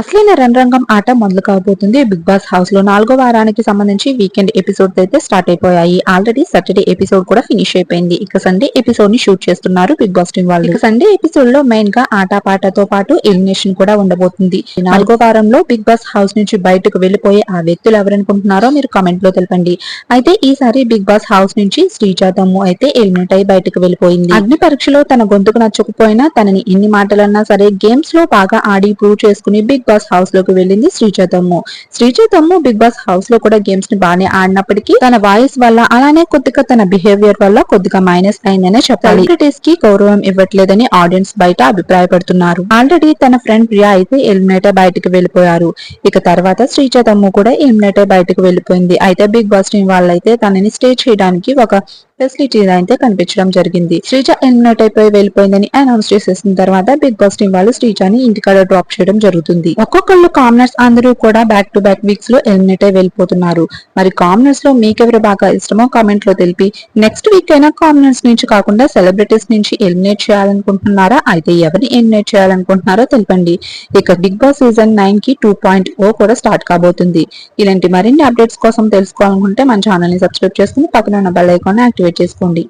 అసలైన రణరంగం ఆట మొదలు కాబోతుంది. బిగ్ బాస్ హౌస్లో నాలుగో వారానికి సంబంధించి వీకెండ్ ఎపిసోడ్ అయితే స్టార్ట్ అయిపోయాయి. ఆల్రెడీ సాటర్డే ఎపిసోడ్ కూడా ఫినిష్ అయిపోయింది. ఇక సండే ఎపిసోడ్ని షూట్ చేస్తున్నారు బిగ్ బాస్ టీం వాళ్ళు. ఇక సండే ఎపిసోడ్లో మెయిన్గా ఆట పాటతో పాటు ఎలిమినేషన్ కూడా ఉండబోతుంది. నాలుగో వారంలో బిగ్ బాస్ హౌస్ నుంచి బయటకు వెళ్ళిపోయే ఆ వ్యక్తులు ఎవరనుకుంటున్నారో మీరు కామెంట్లో తెలపండి. అయితే ఈసారి బిగ్ బాస్ హౌస్ నుంచి శ్రీజాతమ్ము అయితే ఎలిమినేట్ అయి బయటకు వెళ్ళిపోయింది అగ్ని పరీక్షలో తన గొంతుకు నచ్చకపోయినా తనని ఎన్ని మాటలన్నా సరే గేమ్స్లో బాగా ఆడి ప్రూవ్ చేసుకుని బిగ్ బాస్ హౌస్లోకి వెళ్ళింది శ్రీజతమ్ము శ్రీజతమ్ము బిగ్ బాస్ హౌస్లో కూడా గేమ్స్ని బాగానే ఆడినప్పటికీ తన వాయిస్ వల్ల అలానే కొద్దిగా తన బిహేవియర్ వల్ల కొద్దిగా మైనస్ అయిందనే చెప్పాలి. సెలబ్రిటీస్కి గౌరవం ఇవ్వట్లేదని ఆడియన్స్ బయట అభిప్రాయపడుతున్నారు. ఆల్రెడీ తన ఫ్రెండ్ ప్రియా అయితే ఎలిమినేటర్ బయటకు వెళ్ళిపోయారు ఇక తర్వాత శ్రీజతమ్ము కూడా ఎలిమినేటర్ బయటకు వెళ్ళిపోయింది అయితే బిగ్ బాస్ టీం వాళ్ళైతే తనని స్టే చేయడానికి ఒక ఫెసిలిటీ అయితే కనిపించడం జరిగింది. శ్రీజ ఎలిమినేట్ అయిపోయి వెళ్ళిపోయిందని అనౌన్స్ చేసేసిన తర్వాత బిగ్ బాస్ టీం వాళ్ళు శ్రీజాని ఇంటికాడ డ్రాప్ చేయడం జరుగుతుంది. ఒక్కొక్కళ్ళు కామనర్స్ అందరూ కూడా బ్యాక్ టు బ్యాక్ వీక్స్లో ఎలిమినేట్ అయి వెళ్ళిపోతున్నారు. మరి కామనర్స్లో మీకెవరు బాగా ఇష్టమో కామెంట్లో తెలిపి నెక్స్ట్ వీక్ అయినా కామనర్స్ నుంచి కాకుండా సెలబ్రిటీస్ నుంచి ఎలిమినేట్ చేయాలనుకుంటున్నారా? అయితే ఎవరిని ఎలిమినేట్ చేయాలనుకుంటున్నారో తెలిపండి. ఇక బిగ్ బాస్ సీజన్ నైన్కి టూ పాయింట్ ఓ కూడా స్టార్ట్ కాబోతుంది. ఇలాంటి మరిన్ని అప్డేట్స్ కోసం తెలుసుకోవాలనుకుంటే మన ఛానల్ని సబ్స్క్రైబ్ చేసుకుని పక్కన ఉన్న బెల్ ఐకాన్ యాక్టివేట్ చేసుకోండి.